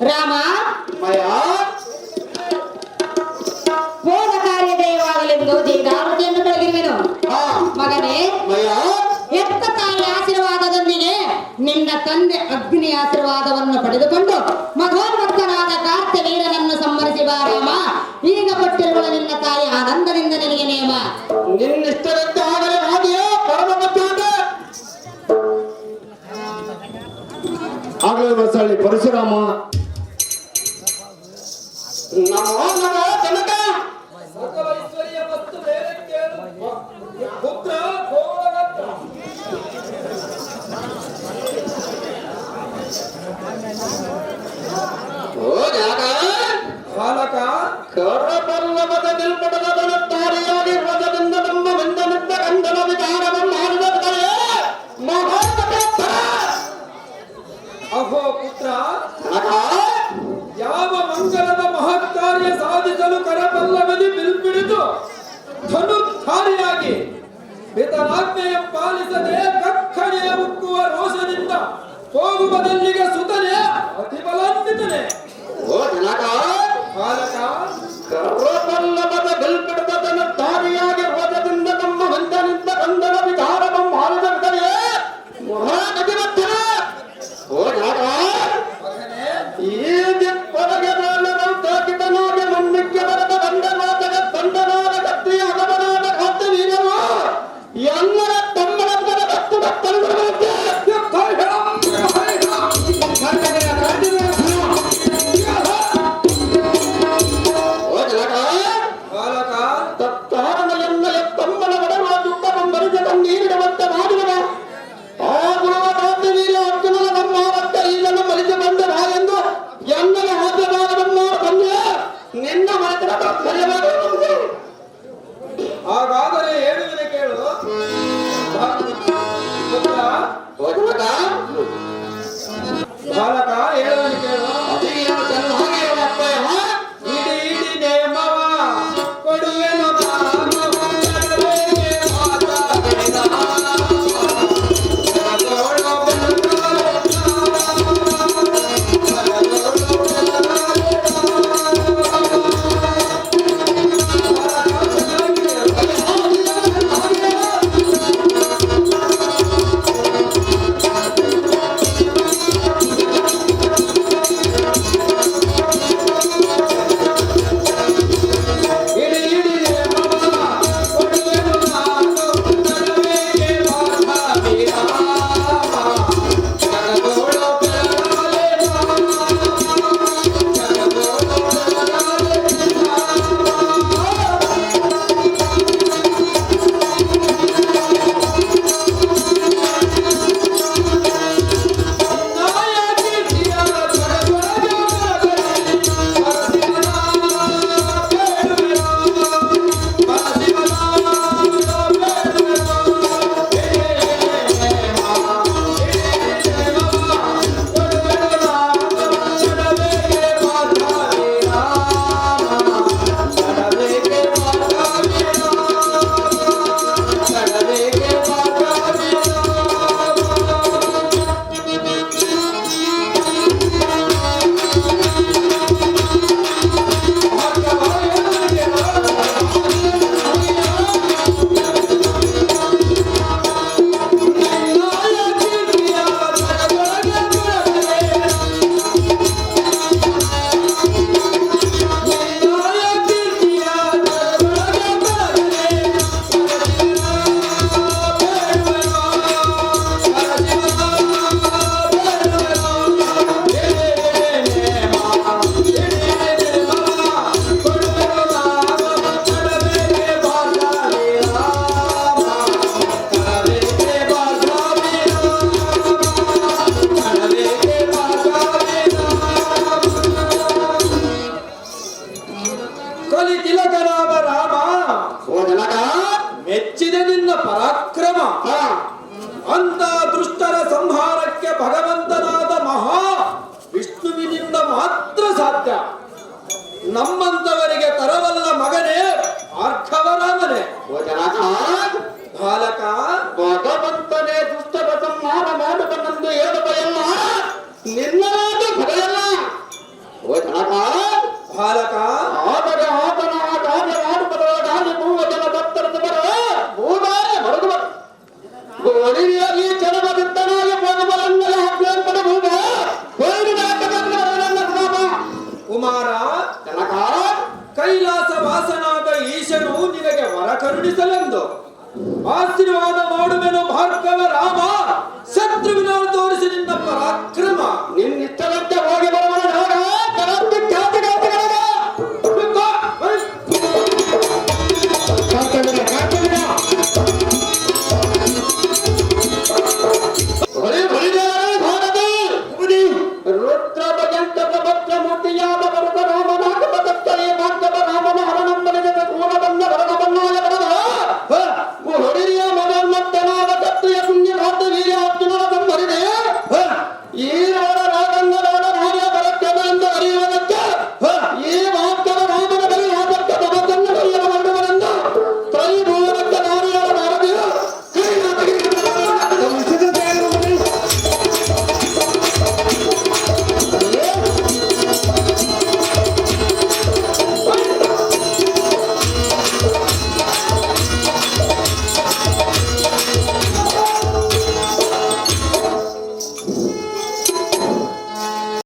ರಾಮ ಮಯ ಹೋದ ಕಾರ್ಯ ಜಯವಾಗಲೆಂದು ಜಯದಾರುತಿಯನ್ನು ಬೆಳಗಿರುವೆನು ಹಾ. ಮಗನೇ ಮಯ ಎತ್ತ ತಾಯಿ ಆಶೀರ್ವಾದದೊಂದಿಗೆ ನಿನ್ನ ತಂದೆ ಅಗ್ನಿ ಆಶೀರ್ವಾದವನ್ನು ಪಡೆದುಕೊಂಡು ಮಧೋನ್ಮತ್ತನಾದ ಕಾರ್ತಿವೀರನನ್ನು ಸಂಹರಿಸಿ ಬಾ ರಾಮ. ಈಗ ಕೊಟ್ಟಿರುವ ನಿನ್ನ ತಾಯಿ ಆನಂದದಿಂದ ನಿನಗೆ ನೇಮ. ನಿನ್ನಿಷ್ಟದಂತೆ ಆಗಲೇ ಹಾಗೆಯೇ ಆಗಲೇ ಬಸಳ್ಳಿ ಪರಶುರಾಮ. నమో నమో కనుక ఓ నాక బాలక! కర్ర పల్లవద నిల్పడదన తారియాగి వదనందమ్మ వందనత్త కందన ಕಾರ್ಯ ಸಾಧಿಸಲು ಕರಬಲ್ಲವದಿ ಬಿಲ್ಪಿಡಿದು ಧನುಧಾರಿಯಾಗಿ ಪಿತನಾಜ್ಞೆಯ ಪಾಲಿಸದೆ ಕಕ್ಕಣೆಯ ಉಕ್ಕುವ ರೋಷದಿಂದ ಹೋಗುವುದಲ್ಲಿಗೆ ಸುತನೆ ಅತಿಬಲಾನ್ವಿತನೆ? ಓ ಜನಕ ಬಾಲಕ. ಎಲ್ಲರ ತಮ್ಮನ ಕತ್ತು ಕತ್ತಲು ಓ ಜನಕ ಅಂತ ದುಷ್ಟರ ಸಂಹಾರಕ್ಕೆ ಭಗವಂತನಾದ ಮಹಾ ವಿಷ್ಣುವಿನಿಂದ ಮಾತ್ರ ಸಾಧ್ಯ. ನಮ್ಮಂತವರಿಗೆ ತರವಲ್ಲ ಮಗನೇ ಅರ್ಥವರಾಮನೆ ಬಾಲಕ. ಕುಮಾರ ಕನಕ ಕೈಲಾಸ ವಾಸನಾದ ಈಶನು ನಿನಗೆ ವರ ಕರುಣಿಸಲೆಂದು ಆಶೀರ್ವಾದ ಮಾಡುವೆನು ಭಾರ್ಗವ ರಾಮ. ಶತ್ರುವಿನ ತೋರಿಸಿ ನಿನ್ನ ಪರಾಕ್ರಮ.